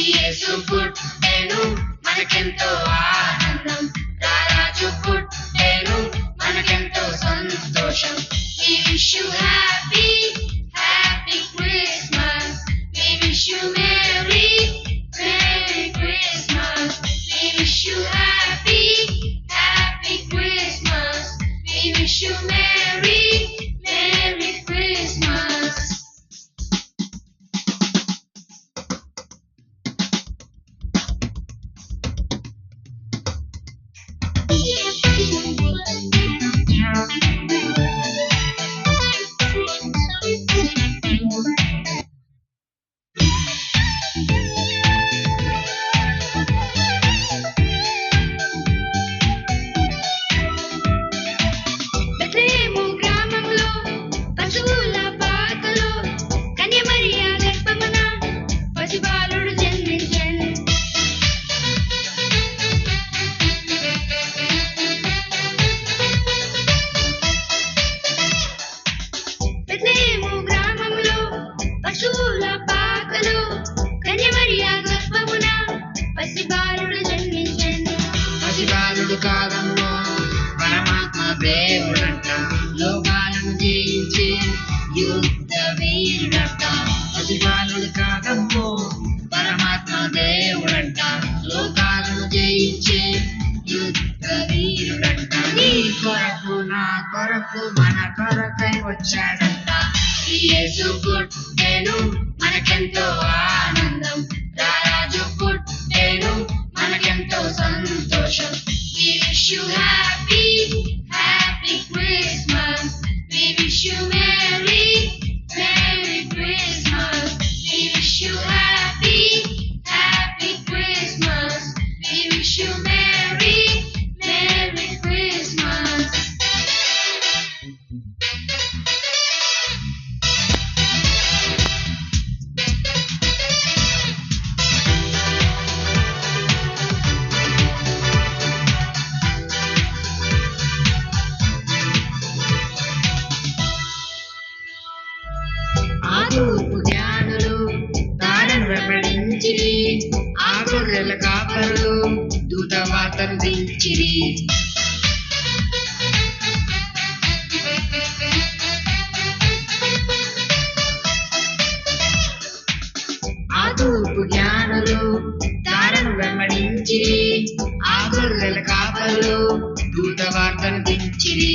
యేసు పుట్టెను మనకెంతో ఆనందం. రారాజు పుట్టెను మనకెంతో సంతోషం. ఈ wish హ్యాపీ హ్యాపీ పసిబాలుడు కాలంలో పరమాత్మ దేవుడంట. లోకాలను జయించే యుద్ధ వీరుడంట. పసిబాలుడు కాదమ్మో పరమాత్మ దేవుడంట. లోకాలను జయించే యుద్ధ వీరుడంట. నీ కొరకు నా కొరకు మన కొరకై వచ్చాడంట. యేసు పుట్టెను మనకెంతో ఆనందం. రారాజు మంచిది ఆ జ్ఞానలు దారను వెంబడించిరి ఆ గొర్రెల కాపలు దూత వార్తను దించిరి